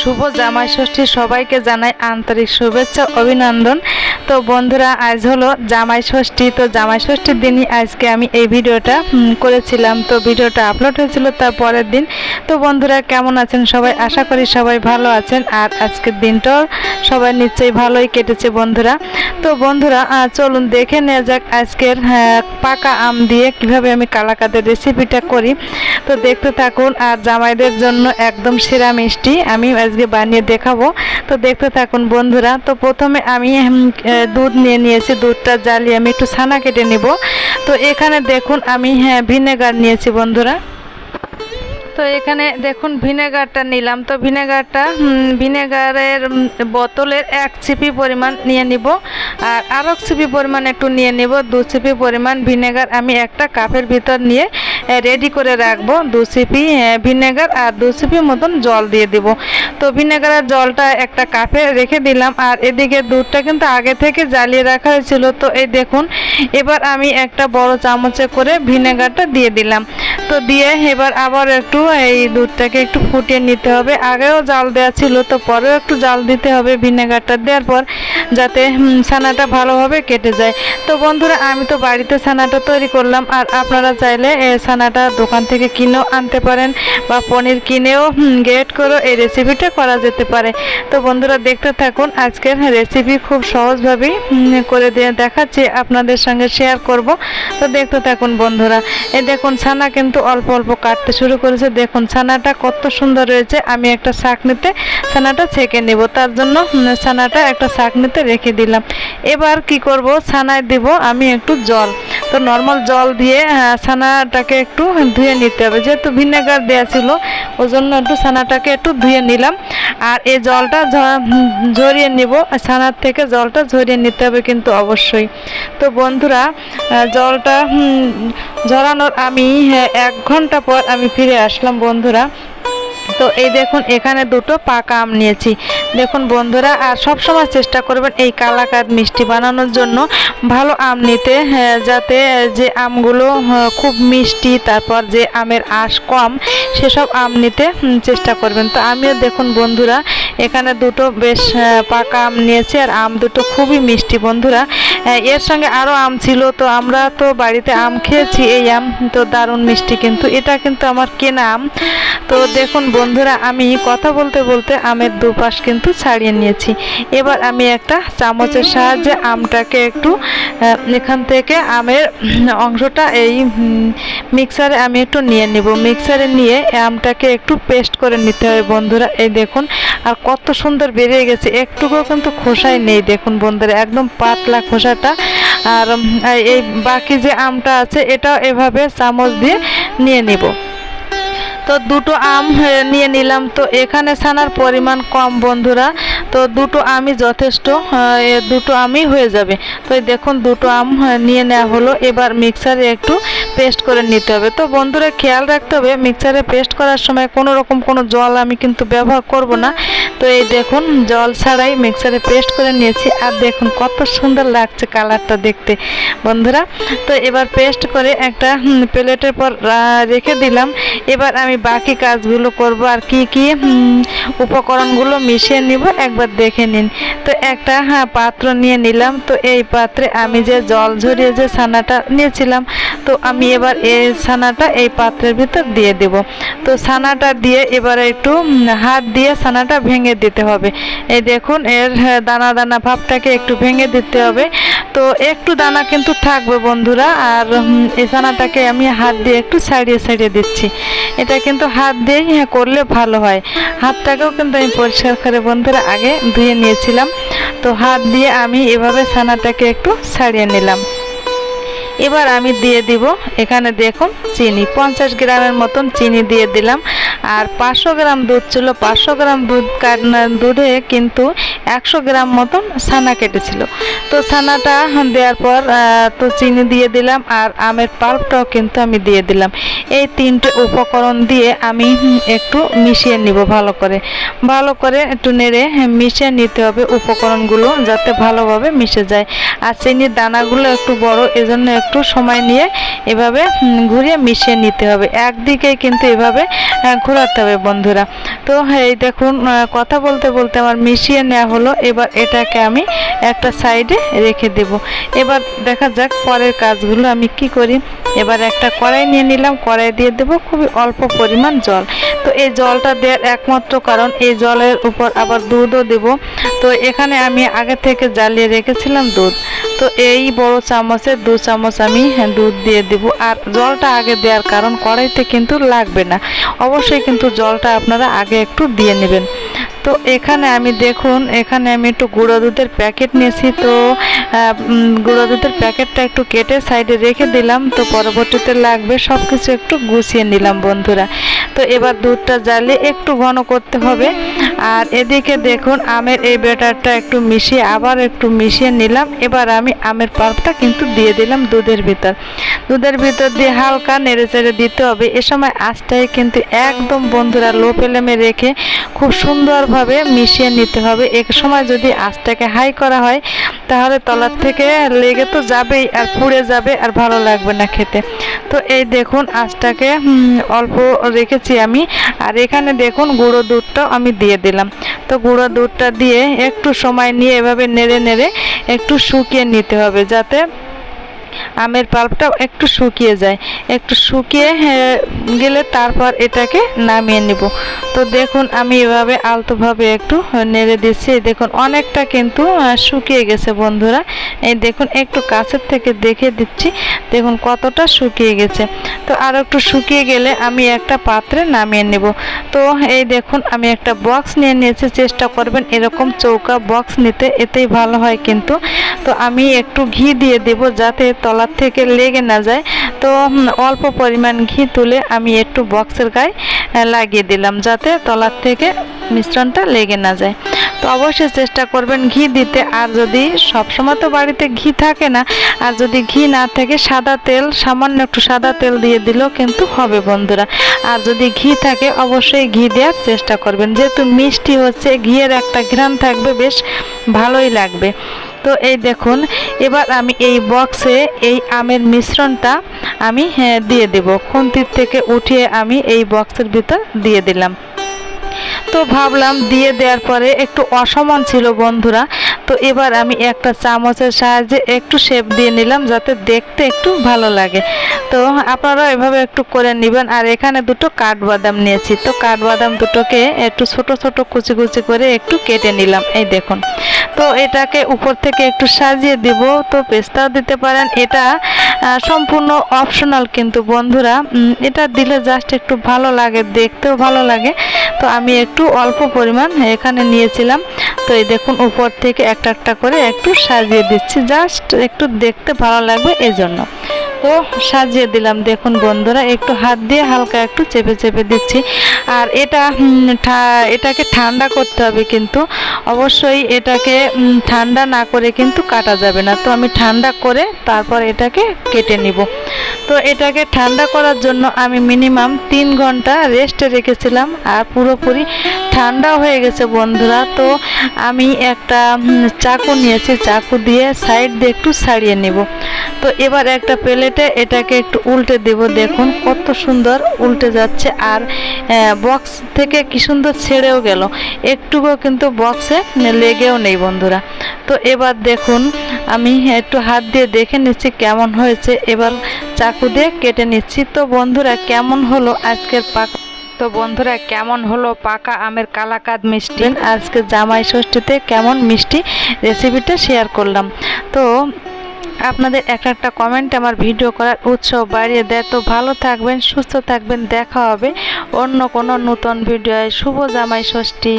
শুভ জামাই ষষ্ঠী সবাইকে জানাই আন্তরিক শুভেচ্ছা অভিনন্দন। তো বন্ধুরা আজ হলো জামাই ষষ্ঠী। তো জামাই ষষ্ঠীর দিনই আজকে আমি এই ভিডিওটা করেছিলাম। তো ভিডিওটা আপলোড হয়েছিল তার পরের দিন। তো বন্ধুরা কেমন আছেন সবাই? আশা করি সবাই ভালো আছেন। আর আজকের দিনটাও সবাই নিশ্চয়ই ভালোই কেটেছে বন্ধুরা। তো বন্ধুরা চলুন দেখে নেওয়া যাক আজকের আহ, পাকা আম দিয়ে কীভাবে আমি কালাকাদের রেসিপিটা করি। তো দেখতে থাকুন আর জামাইদের জন্য একদম সেরা মিষ্টি আমি আজকে বানিয়ে দেখাবো। তো দেখতে থাকুন বন্ধুরা তো প্রথমে আমি দুধ নিয়ে নিয়েছি, দুধটা জ্বালিয়ে আমি একটু ছানা কেটে নিব। তো এখানে দেখুন আমি হ্যাঁ ভিনেগার নিয়েছি বন্ধুরা। তো এখানে দেখুন ভিনেগারটা নিলাম। তো ভিনেগারটা ভিনেগারের বোতলের এক চিপি পরিমাণ নিয়ে নিব। আর আরও চিপি পরিমাণ একটু নিয়ে নিব। দু চিপি পরিমাণ ভিনেগার আমি একটা কাপের ভিতর নিয়ে রেডি করে রাখব দু সিপি ভিনেগার আর দু সিপি মতন জল দিয়ে দিব। তো ভিনেগার আর জলটা একটা কাপে রেখে দিলাম আর এদিকে দুধটা কিন্তু আগে থেকে জ্বালিয়ে রাখা হয়েছিল। তো এই দেখুন, এবার আমি একটা বড় চামচে করে ভিনেগারটা দিয়ে দিলাম। তো দিয়ে এবার আবার একটু এই দুধটাকে একটু ফুটিয়ে নিতে হবে। আগেও জাল দেওয়া ছিল, তো পরেও একটু জাল দিতে হবে ভিনেগারটা। দেওয়ার পর যাতে ছানাটা ভালোভাবে কেটে যায়। তো বন্ধুরা, আমি তো বাড়িতে ছানাটা তৈরি করলাম, আর আপনারা চাইলে এই ছানাটা দোকান থেকে কিনেও আনতে পারেন বা পনির কিনেও গেট করেও এই রেসিপিটা করা যেতে পারে। তো বন্ধুরা, দেখতে থাকুন, আজকের রেসিপি খুব সহজভাবেই করে দিয়ে দেখাচ্ছি, আপনাদের সঙ্গে শেয়ার করব। তো দেখতে থাকুন বন্ধুরা, এ দেখুন, ছানা কিন্তু অল্প অল্প কাটতে শুরু করেছে। দেখুন, ছানাটা কত সুন্দর রয়েছে আমি একটা শাকনিতে ছানাটা ছেঁকে নেব। তার জন্য ছানাটা একটা শাকনিতে রেখে দিলাম। এবার কি করব? ছানায় দিব আমি একটু জল। তো নর্মাল জল দিয়ে আহ, ছানাটাকে একটু ধুয়ে নিতে হবে। যেহেতু ভিনেগার দেওয়া ছিল ওই জন্য একটু ছানাটাকে একটু ধুয়ে নিলাম। আর এই জলটা ঝরিয়ে নিব। ছানার থেকে জলটা ঝরিয়ে নিতে হবে কিন্তু অবশ্যই। তো বন্ধুরা জলটা ঝরানোর আমি হ্যাঁ, এক ঘণ্টা পর আমি ফিরে আসলাম বন্ধুরা। তো এই দেখুন, এখানে দুটো পাকা আম নিয়েছি। দেখুন বন্ধুরা, আর সব সময় চেষ্টা করবেন এই কালাকাদ মিষ্টি বানানোর জন্য ভালো আম নিতে যাতে যে আমগুলো খুব মিষ্টি, তারপর যে আমের আঁশ কম, সেসব আম নিতে চেষ্টা করবেন। তো আমিও দেখুন বন্ধুরা, এখানে দুটো বেশ পাকা আম নিয়েছি, আর আম দুটো খুবই মিষ্টি বন্ধুরা। এর সঙ্গে আরও আম ছিল, তো আমরা তো বাড়িতে আম খেয়েছি, এই আম তো দারুণ মিষ্টি কিন্তু, এটা কিন্তু আমার কেনা আম। তো দেখুন বন্ধুরা, আমি কথা বলতে বলতে আমের দুপাশ কিন্তু ছাড়িয়ে নিয়েছি। এবার আমি একটা চামচের সাহায্যে আমটাকে একটু এখান থেকে আমের অংশটা এই মিক্সারে আমি একটু নিয়ে নিব। মিক্সারে নিয়ে আমটাকে একটু পেস্ট করে নিতে হবে বন্ধুরা। এই দেখুন, আর কত সুন্দর বেরিয়ে গেছে। একটুকুও কিন্তু খোসাই নেই, দেখুন বন্ধুরা, একদম পাতলা খোসাটা। আর এই বাকি যে আমটা আছে, এটাও এভাবে চামচ দিয়ে নিয়ে নিব। তো দুটো আম নিয়ে নিলাম। তো এখানে ছানার পরিমাণ কম, বন্ধুরা। তো দুটো আমই যথেষ্ট দুটো আমই হয়ে যাবে। তো দেখুন, দুটো আম নিয়ে নেওয়া হলো। এবার মিক্সারে একটু পেস্ট করে নিতে হবে। তো বন্ধুরা, খেয়াল রাখতে হবে, মিক্সারে পেস্ট করার সময় কোনো রকম কোনো জল আমি কিন্তু ব্যবহার করব না। তো এই দেখুন, জল ছাড়াই মিক্সারে পেস্ট করে নিয়েছি। আর দেখুন, কত সুন্দর লাগছে কালারটা দেখতে, বন্ধুরা। তো এবার পেস্ট করে একটা প্লেটের পর রেখে দিলাম। এবার আমি বাকি কাজগুলো করব আর কি কি উপকরণগুলো মিশিয়ে নিব একবার দেখে নিন। তো একটা হ্যাঁ পাত্র নিয়ে নিলাম। তো এই পাত্রে আমি যে জল ঝরিয়ে যে ছানাটা নিয়েছিলাম তো আমি এবার এই ছানাটা এই পাত্রের ভিতর দিয়ে দেব। তো ছানাটা দিয়ে এবার একটু হাত দিয়ে ছানাটা ভেঙে দিতে হবে। এই দেখুন এর হ্যাঁ, দানা দানা ভাবটাকে একটু ভেঙে দিতে হবে। তো একটু দানা কিন্তু থাকবে বন্ধুরা, আর এই ছানাটাকে আমি হাত দিয়ে একটু ছাড়িয়ে ছাড়িয়ে দিচ্ছি। এটা কিন্তু হাত দিয়েই হ্যাঁ করলে ভালো হয়। হাতটাকেও কিন্তু আমি পরিষ্কার করে বন্ধুরা আগে ধুয়ে নিয়েছিলাম। তো হাত দিয়ে আমি এভাবে ছানাটাকে একটু ছাড়িয়ে নিলাম। এবার আমি দিয়ে দিব, এখানে দেখুন চিনি, পঞ্চাশ গ্রামের মতন চিনি দিয়ে দিলাম। আর পাঁচশো গ্রাম দুধ ছিল, পাঁচশো গ্রাম দুধ দুধে কিন্তু একশো গ্রাম মতন ছানা কেটেছিল। তো ছানাটা দেওয়ার পর তো চিনি দিয়ে দিলাম আর আমের পাল্পটাও কিন্তু আমি দিয়ে দিলাম। এই তিনটে উপকরণ দিয়ে আমি একটু মিশিয়ে নিব ভালো করে। ভালো করে একটু নেড়ে মিশিয়ে নিতে হবে উপকরণগুলো যাতে ভালোভাবে মিশে যায়। আর চিনির দানাগুলো একটু বড়, এজন্য একটু একটু সময় নিয়ে এভাবে ঘুরিয়ে মিশিয়ে নিতে হবে। একদিকে কিন্তু এভাবে ঘোরাতে হবে বন্ধুরা। তো এই দেখুন কথা বলতে বলতে আমার মিশিয়ে নেওয়া হলো। এবার এটাকে আমি একটা সাইডে রেখে দেব। এবার দেখা যাক পরের কাজগুলো আমি কি করি। এবার একটা কড়াই নিয়ে নিলাম। কড়াই দিয়ে দেবো খুবই অল্প পরিমাণ জল। তো এই জলটা দেওয়ার একমাত্র কারণ, এই জলের উপর আবার দুধও দেব। তো এখানে আমি আগে থেকে জ্বালিয়ে রেখেছিলাম দুধ। তো এই বড় চামচে দু চামচ আমি দুধ দিয়ে দেব। আর জলটা আগে দেওয়ার কারণ কড়াইতে কিন্তু লাগবে না। অবশ্যই কিন্তু জলটা আপনারা আগে একটু দিয়ে নেবেন। তো এখানে আমি দেখুন, এখানে আমি একটু গুঁড়ো দুধের প্যাকেট নিয়েছি। তো গুঁড়ো দুধের প্যাকেটটা একটু কেটে সাইডে রেখে দিলাম। তো পরবর্তীতে লাগবে সব কিছু একটু গুছিয়ে নিলাম বন্ধুরা। তো এবার দুধটা জ্বালিয়ে একটু ঘন করতে হবে। আর এদিকে দেখুন, আমের এই ব্যাটারটা একটু মিশিয়ে আবার একটু মিশিয়ে নিলাম। এবার আমি আমের পাল্পটা কিন্তু দিয়ে দিলাম দুধের ভিতর। দুধের ভিতর দিয়ে হালকা নেড়ে চেড়ে দিতে হবে। এ সময় আঁচটাই কিন্তু একদম বন্ধুরা লো ফ্লেমে রেখে খুব সুন্দরভাবে মিশিয়ে নিতে হবে। এক সময় যদি আঁচটাকে হাই করা হয়, তাহলে তলার থেকে লেগে তো যাবেই আর পুড়ে যাবে আর ভালো লাগবে না খেতে। তো এই দেখুন আঁচটাকে অল্প রেখেছি আমি। আর এখানে দেখুন গুঁড়ো দুধটাও আমি দিয়ে দিলাম। তো গুঁড়ো দুধটা দিয়ে একটু সময় নিয়ে এভাবে নেড়ে নেড়ে একটু শুকিয়ে নিতে হবে যাতে আমের পাল্পটা একটু শুকিয়ে যায়। একটু শুকিয়ে গেলে তারপর এটাকে নামিয়ে নিব। তো দেখুন, আমি এভাবে আলতোভাবে একটু নেড়ে দিচ্ছি। দেখুন, অনেকটা কিন্তু শুকিয়ে গেছে বন্ধুরা। এই দেখুন, একটু কাছের থেকে দেখে দিচ্ছি। দেখুন, কতটা শুকিয়ে গেছে। তো আর একটু শুকিয়ে গেলে আমি একটা পাত্রে নামিয়ে নেব। তো এই দেখুন, আমি একটা বক্স নিয়ে নিয়েছি। চেষ্টা করবেন এরকম চৌকা বক্স নিতে, এতেই ভালো হয় কিন্তু। তো আমি একটু ঘি দিয়ে দেব যাতে তলার থেকে লেগে না যায়। তো অল্প পরিমাণ ঘি তুলে আমি একটু বক্সের গায়ে লাগিয়ে দিলাম যাতে তলার থেকে মিশ্রণটা লেগে না যায়। তো অবশ্যই চেষ্টা করবেন ঘি দিতে। আর যদি সবসময় তো বাড়িতে ঘি থাকে না, আর যদি ঘি না থাকে, সাদা তেল, সামান্য একটু সাদা তেল দিয়ে দিলেও কিন্তু হবে বন্ধুরা। আর যদি ঘি থাকে, অবশ্যই ঘি দেওয়ার চেষ্টা করবেন। যেহেতু মিষ্টি হচ্ছে, ঘিয়ের একটা ঘ্রাণ থাকবে, বেশ ভালোই লাগবে। তো এই দেখুন এবার আমি এই বক্সে এই আমের মিশ্রণটা আমি হ্যাঁ, দিয়ে দেব। খুন্তির থেকে উঠিয়ে আমি এই বক্সের ভিতর দিয়ে দিলাম। তো ভাবলাম দিয়ে দেওয়ার পরে একটু অসমান ছিল বন্ধুরা। তো এবার আমি একটা চামচের সাহায্যে একটু শেপ দিয়ে নিলাম যাতে দেখতে একটু ভালো লাগে। তো আপনারা এভাবে একটু করে নেবেন। আর এখানে দুটো কাঠবাদাম নিয়েছি। তো কাঠবাদাম দুটোকে একটু ছোট ছোট, কুচি কুচি করে একটু কেটে নিলাম। এই দেখুন। তো এটাকে উপর থেকে একটু সাজিয়ে দিব। তো পেস্তাও দিতে পারেন। এটা সম্পূর্ণ অপশনাল কিন্তু বন্ধুরা। এটা দিলে জাস্ট একটু ভালো লাগে, দেখতেও ভালো লাগে। তো আমি একটু অল্প পরিমাণ এখানে নিয়েছিলাম। তো এই দেখুন, উপর থেকে একটা একটা করে একটু সাজিয়ে দিচ্ছি। জাস্ট একটু দেখতে ভালো লাগবে এজন্য। তো সাজিয়ে দিলাম। দেখুন বন্ধুরা, একটু হাত দিয়ে হালকা একটু চেপে চেপে দিচ্ছি। আর এটা এটাকে ঠান্ডা করতে হবে কিন্তু। অবশ্যই এটাকে ঠান্ডা না করে কিন্তু কাটা যাবে না। তো আমি ঠান্ডা করে তারপর এটাকে কেটে নিব। তো এটাকে ঠান্ডা করার জন্য আমি মিনিমাম তিন ঘণ্টা রেস্টে রেখেছিলাম আর পুরোপুরি ঠান্ডা হয়ে গেছে বন্ধুরা। তো আমি একটা চাকু নিয়েছি, চাকু দিয়ে সাইড দিয়ে একটু ছাড়িয়ে নেব। তো এবার একটা প্লেটে এটাকে একটু উল্টে দেব, দেখুন কত সুন্দর উল্টে যাচ্ছে আর বক্স থেকে কি সুন্দর ছেড়েও গেল। একটুকুও কিন্তু বক্সে লেগেও নেই বন্ধুরা। তো এবার দেখুন, আমি একটু হাত দিয়ে দেখে নিচ্ছি কেমন হয়েছে। এবার চাকু দিয়ে কেটে নিচ্ছি। তো বন্ধুরা, কেমন হলো আজকের পাক তো বন্ধুরা, কেমন হলো পাকা আমের কালাকাদ মিষ্টি? আজকে জামাই ষষ্ঠীতে কেমন মিষ্টি রেসিপিটা শেয়ার করলাম। তো আপনাদের একটা একটা কমেন্ট আমার ভিডিও করার উৎসাহ বাড়িয়ে দেয়। তো ভালো থাকবেন, সুস্থ থাকবেন, দেখা হবে অন্য কোনো নতুন ভিডিওয় শুভ জামাই ষষ্ঠী।